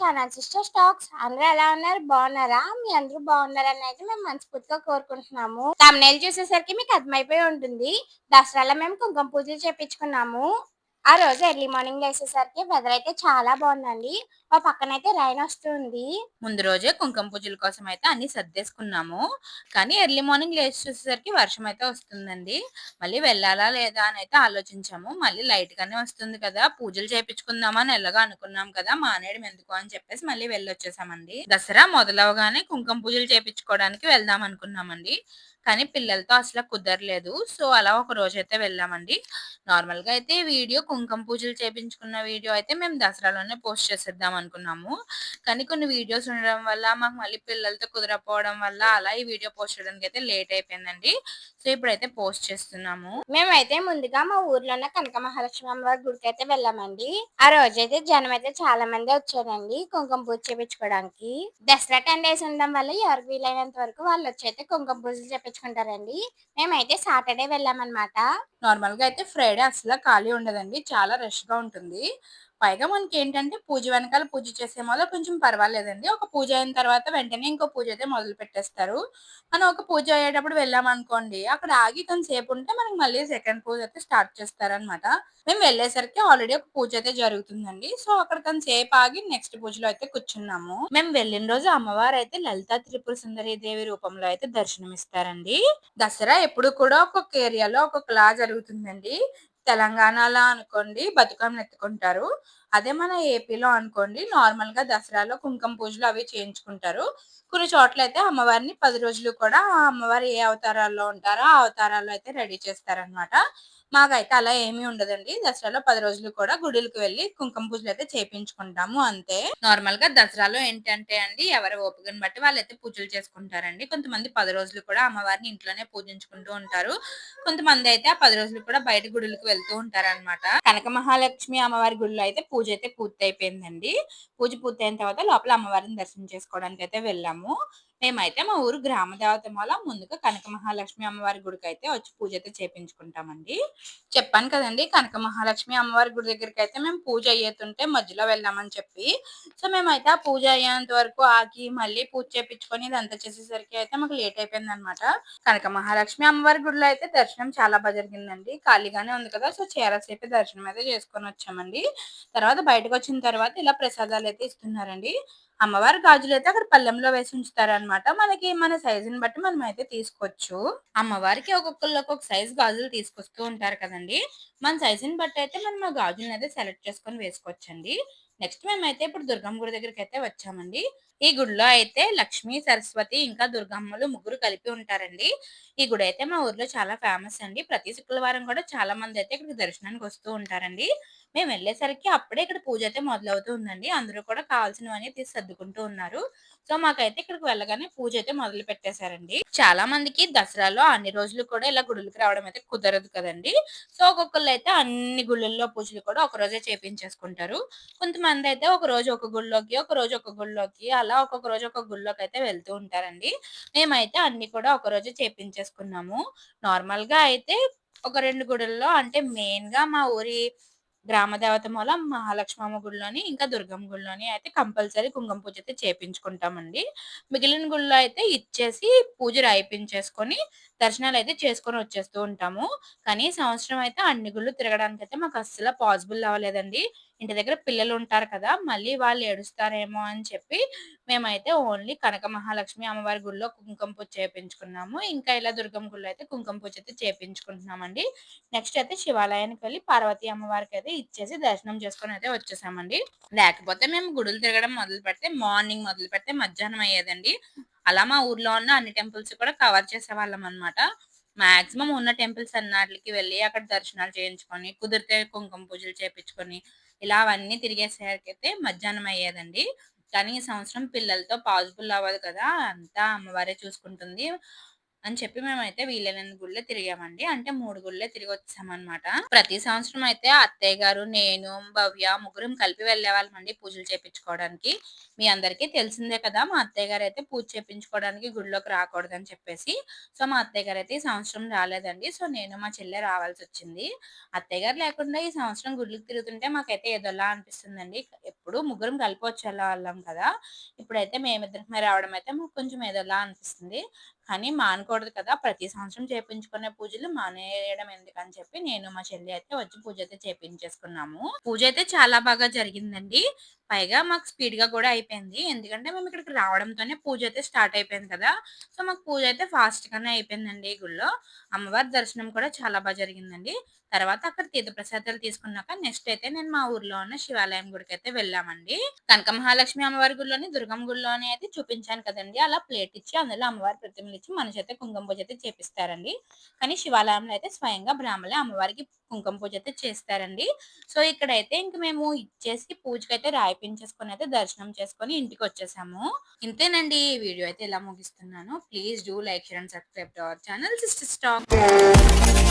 Channel. Sister stocks అందరూ ఎలా ఉన్నారు? బాగున్నారా? మీ అందరూ బాగున్నారని అయితే మేము మనస్ఫూర్తిగా కోరుకుంటున్నాము. తమిళ చూసేసరికి మీకు అర్థమైపోయి ఉంటుంది. దసరాలో మేము కుంకుమ పూజలు చేపించుకున్నాము. ఆ రోజు ఎర్లీ మార్నింగ్ వేసేసరికి వెదర్ అయితే చాలా బాగుందండి. ఆ పక్కన అయితే రైన్ వస్తుంది ముందు రోజే కుంకుమ పూజల కోసం అయితే అన్ని సర్దేసుకున్నాము. కానీ ఎర్లీ మార్నింగ్ లేచి చూసేసరికి వర్షం అయితే వస్తుందండి. మళ్ళీ వెళ్ళాలా లేదా అని అయితే ఆలోచించాము. మళ్ళీ లైట్ గానే వస్తుంది కదా. పూజలు చేపించుకుందామా అని ఎలాగా అనుకున్నాం కదా. మానేయడం ఎందుకు అని చెప్పేసి మళ్ళీ వెళ్ళొచ్చేసామండి. దసరా మొదలవగానే కుంకుమ పూజలు చేపించుకోవడానికి వెళ్దాం అనుకున్నామండి. కానీ పిల్లలతో అసలు కుదరలేదు. సో అలా ఒక రోజు అయితే వెళ్ళామండి. నార్మల్గా అయితే వీడియో కుంకుమ పూజలు చేపించుకున్న వీడియో అయితే మేము దసరాలోనే పోస్ట్ చేసేద్దాం అనుకున్నాము. కానీ కొన్ని వీడియోస్ ఉండడం వల్ల మాకు మళ్ళీ పిల్లలతో కుదరపోవడం వల్ల అలా ఈ వీడియో పోస్ట్ చేయడానికి అయితే లేట్ అయిపోయిందండి. సో ఇప్పుడైతే పోస్ట్ చేస్తున్నాము. మేమైతే ముందుగా మా ఊర్లో ఉన్న కనక మహాలక్ష్మి అమ్మవారి గుడికి అయితే వెళ్ళామండి. ఆ రోజైతే జనం అయితే చాలా మంది వచ్చారండి కుంకుమ పూజ చేపించుకోవడానికి. దసరా టెన్ డేస్ ఉండడం వల్ల ఎవరికి వీలైనంత వరకు వాళ్ళు వచ్చి అయితే కుంకుమ పూజలు చేపించుకుంటారండి మేమైతే సాటర్డే వెళ్ళామన్నమాట. నార్మల్గా అయితే ఫ్రైడే అసలు ఖాళీ ఉండదండి. చాలా రష్గా ఉంటుంది. పైగా మనకి ఏంటంటే పూజ వెనకాల పూజ చేసే మొదలు కొంచెం పర్వాలేదండి. ఒక పూజ అయిన తర్వాత వెంటనే ఇంకో పూజ అయితే మొదలు పెట్టేస్తారు. మనం ఒక పూజ అయ్యేటప్పుడు వెళ్ళామనుకోండి అక్కడ ఆగి కొంతసేపు ఉంటే మనకి మళ్ళీ సెకండ్ పూజ అయితే స్టార్ట్ చేస్తారనమాట మేము వెళ్ళేసరికి ఆల్రెడీ ఒక పూజ అయితే జరుగుతుందండి. సో అక్కడ కొంతసేపు ఆగి నెక్స్ట్ పూజలో అయితే కూర్చున్నాము. మేము వెళ్ళిన రోజు అమ్మవారు అయితే లలితా త్రిపుర సుందరి దేవి రూపంలో అయితే దర్శనం ఇస్తారండి దసరా ఎప్పుడు కూడా ఒక్కొక్క ఏరియాలో ఒక్కొక్కలా జరుగుతుందండి. తెలంగాణలో అనుకోండి బతుకమ్మను ఎత్తుకుంటారు. అదే మన ఏపీలో అనుకోండి నార్మల్గా దసరాలో కుంకుమ పూజలు అవి చేయించుకుంటారు. కొన్ని చోట్ల అయితే అమ్మవారిని పది రోజులు కూడా అమ్మవారు ఏ అవతారాల్లో ఉంటారో ఆ అవతారాల్లో అయితే రెడీ చేస్తారనమాట మాకైతే అలా ఏమీ ఉండదండి. దసరాలో పది రోజులు కూడా గుడులకు వెళ్ళి కుంకుమ పూజలు అయితే చేపించుకుంటాము అంతే. నార్మల్గా దసరాలో ఏంటంటే అండి ఎవరి ఓపికను బట్టి వాళ్ళైతే పూజలు చేసుకుంటారండి. కొంతమంది పది రోజులు కూడా అమ్మవారిని ఇంట్లోనే పూజించుకుంటూ ఉంటారు. కొంతమంది అయితే ఆ పది రోజులు కూడా బయట గుడులకు వెళ్తూ ఉంటారనమాట కనక మహాలక్ష్మి అమ్మవారి గుడిలో అయితే పూజ అయితే పూర్తి అయిపోయిందండి పూజ పూర్తయిన తర్వాత లోపల అమ్మవారిని దర్శనం చేసుకోవడానికి అయితే వెళ్ళాము. మేమైతే మా ఊరు గ్రామ దేవత మూల ముందుగా కనక మహాలక్ష్మి అమ్మవారి గుడికి అయితే వచ్చి పూజ అయితే చేపించుకుంటామండి. చెప్పాను కదండి కనక మహాలక్ష్మి అమ్మవారి గుడి దగ్గరికి అయితే మేము పూజ అయ్యేతుంటే మధ్యలో వెళ్ళామని చెప్పి. సో మేమైతే ఆ పూజ అయ్యేంత వరకు ఆగి మళ్ళీ పూజ చేపించుకొని ఇదంతా చేసేసరికి అయితే మాకు లేట్ అయిపోయింది అనమాట కనక మహాలక్ష్మి అమ్మవారి గుడిలో అయితే దర్శనం చాలా బాగా జరిగిందండి. ఖాళీగానే ఉంది కదా సో చేరసేపు దర్శనం అయితే చేసుకొని వచ్చామండి. తర్వాత బయటకు వచ్చిన తర్వాత ఇలా ప్రసాదాలు అయితే ఇస్తున్నారండి. అమ్మవారి గాజులు అయితే అక్కడ పల్లెంలో వేసి ఉంచుతారనమాట మనకి మన సైజుని బట్టి మనం అయితే తీసుకోవచ్చు. అమ్మవారికి ఒక్కొక్కళ్ళు ఒక్కొక్క సైజు గాజులు తీసుకొస్తూ ఉంటారు కదండి. మన సైజుని బట్టి అయితే మనం ఆ గాజులను అయితే సెలెక్ట్ చేసుకొని వేసుకోవచ్చండి. నెక్స్ట్ మేమైతే ఇప్పుడు దుర్గమ్మ గుడి దగ్గరికి అయితే వచ్చామండి. ఈ గుడిలో అయితే లక్ష్మి సరస్వతి ఇంకా దుర్గమ్మలు ముగ్గురు కలిపి ఉంటారండి. ఈ గుడి అయితే మా ఊర్లో చాలా ఫేమస్ అండి. ప్రతి శుక్రవారం కూడా చాలా మంది అయితే ఇక్కడికి దర్శనానికి వస్తూ ఉంటారండి. మేము వెళ్ళేసరికి అప్పుడే ఇక్కడ పూజ అయితే మొదలవుతూ ఉందండి. అందరూ కూడా కావాల్సినవన్నీ తీసి సర్దుకుంటూ ఉన్నారు. సో మాకైతే ఇక్కడికి వెళ్ళగానే పూజ అయితే మొదలు పెట్టేశారండి. చాలా మందికి దసరాలో అన్ని రోజులు కూడా ఇలా గుడులకు రావడం అయితే కుదరదు కదండి. సో ఒక్కొక్కళ్ళు అయితే అన్ని గుళ్ళల్లో పూజలు కూడా ఒక రోజే చేపించేసుకుంటారు. కొంతమంది అయితే ఒక రోజు ఒక గుళ్ళోకి ఒక రోజు ఒక గుళ్ళోకి అలా ఒక్కొక్క రోజు ఒక గుళ్ళోకి అయితే వెళ్తూ ఉంటారండి. మేమైతే అన్ని కూడా ఒక రోజు చేపించేసుకున్నాము. నార్మల్గా అయితే ఒక రెండు గుడుల్లో అంటే మెయిన్గా మా ఊరి గ్రామ దేవత మహాలక్ష్మమ్మ గుడిలోని ఇంకా దుర్గమ్మ గుడిలోని అయితే కంపల్సరీ కుంకుమ పూజ అయితే చేపించుకుంటామండి. మిగిలిన గుళ్ళో అయితే ఇచ్చేసి పూజ రాయిపించేసుకొని దర్శనాలు అయితే చేసుకొని వచ్చేస్తూ ఉంటాము. కానీ సంవత్సరం అయితే అన్ని గుళ్ళు తిరగడానికి అయితే మాకు అస్సలు పాసిబుల్ అవ్వలేదండి. ఇంటి దగ్గర పిల్లలు ఉంటారు కదా మళ్ళీ వాళ్ళు ఏడుస్తారేమో అని చెప్పి మేమైతే ఓన్లీ కనక మహాలక్ష్మి అమ్మవారి గుళ్ళో కుంకుమ పూజ చేపించుకున్నాము. ఇంకా ఇలా దుర్గమ్మ గుడిలో అయితే కుంకుమ పూజ అయితే చేపించుకుంటున్నామండి. నెక్స్ట్ అయితే శివాలయానికి వెళ్ళి పార్వతి అమ్మవారికి అయితే ఇచ్చేసి దర్శనం చేసుకొని అయితే వచ్చేసామండి. లేకపోతే మేము గుడులు తిరగడం మొదలు పెడితే మార్నింగ్ మొదలు పెడితే మధ్యాహ్నం అయ్యేదండి. అలా మా ఊర్లో ఉన్న అన్ని టెంపుల్స్ కూడా కవర్ చేసేవాళ్ళం అనమాట మాక్సిమం ఉన్న టెంపుల్స్ అన్నిటికి వెళ్ళి అక్కడ దర్శనాలు చేయించుకొని కుదిరితే కుంకుమ పూజలు చేపించుకొని ఇలా అవన్నీ తిరిగేసరికి అయితే మధ్యాహ్నం అయ్యేదండి. కానీ ఈ సంవత్సరం పిల్లలతో పాసిబుల్ అవ్వదు కదా అంతా అమ్మవారే చూసుకుంటుంది. అని చెప్పి మేమైతే వీలైనంత గుళ్ళే తిరిగామండి. అంటే మూడు గుళ్ళే తిరిగి వచ్చామన్నమాట. ప్రతి సంవత్సరం అయితే అత్తయ్య గారు నేను భవ్య ముగ్గురం కలిపి వెళ్ళే వాళ్ళమండి పూజలు చేపించుకోవడానికి. మీ అందరికీ తెలిసిందే కదా మా అత్తయ్య గారు అయితే పూజ చేపించుకోవడానికి గుడిలోకి రాకూడదని చెప్పేసి. సో మా అత్తయ్య గారు అయితే ఈ సంవత్సరం రాలేదండి. సో నేను మా చెల్లె రావాల్సి వచ్చింది. అత్తయ్య గారు లేకుండా ఈ సంవత్సరం గుడికి తిరుగుతుంటే మాకైతే ఏదోలా అనిపిస్తుందండి. ఎప్పుడు ముగ్గురం కలిపి వచ్చేలా వాళ్ళం కదా. ఇప్పుడైతే మేమిద్దరమే రావడం అయితే మాకు కొంచెం ఏదోలా అనిపిస్తుంది. కానీ మానకూడదు కదా! ప్రతి సంవత్సరం చేపించుకునే పూజలు మానేయడం ఎందుకని చెప్పి నేను మా చెల్లి అయితే వచ్చి పూజ అయితే చేపించేసుకున్నాము. పూజ అయితే చాలా బాగా జరిగిందండి. పైగా మాకు స్పీడ్గా కూడా అయిపోయింది. ఎందుకంటే మేము ఇక్కడికి రావడంతోనే పూజ అయితే స్టార్ట్ అయిపోయింది కదా! సో మాకు పూజ అయితే ఫాస్ట్ గానే అయిపోయిందండి ఈ గుళ్ళో. అమ్మవారి దర్శనం కూడా చాలా బాగా జరిగిందండి. తర్వాత అక్కడ తీర్థప్రసాదాలు తీసుకున్నాక నెక్స్ట్ అయితే నేను మా ఊర్లో ఉన్న శివాలయం గుడికి అయితే వెళ్ళామండి. కనక మహాలక్ష్మి అమ్మవారి గుడిలోని దుర్గమ్మ గుడిలోని అయితే చూపించాను కదండి. అలా ప్లేట్ ఇచ్చి అందులో అమ్మవారి ప్రతిమలు ఇచ్చి మన చేత కుంకుమ పూజ అయితే చేపిస్తారండి. కానీ శివాలయంలో అయితే స్వయంగా బ్రాహ్మణులే అమ్మవారికి కుంకుమ పూజ అయితే చేస్తారండి. సో ఇక్కడైతే ఇంక మేము ఇచ్చేసి పూజకి అయితే రాయిపించేసుకొని అయితే దర్శనం చేసుకొని ఇంటికి వచ్చేసాము. ఇంతేనండి. ఈ వీడియో అయితే ఇలా ముగిస్తున్నాను. Please do like share and subscribe to our channel sister stack.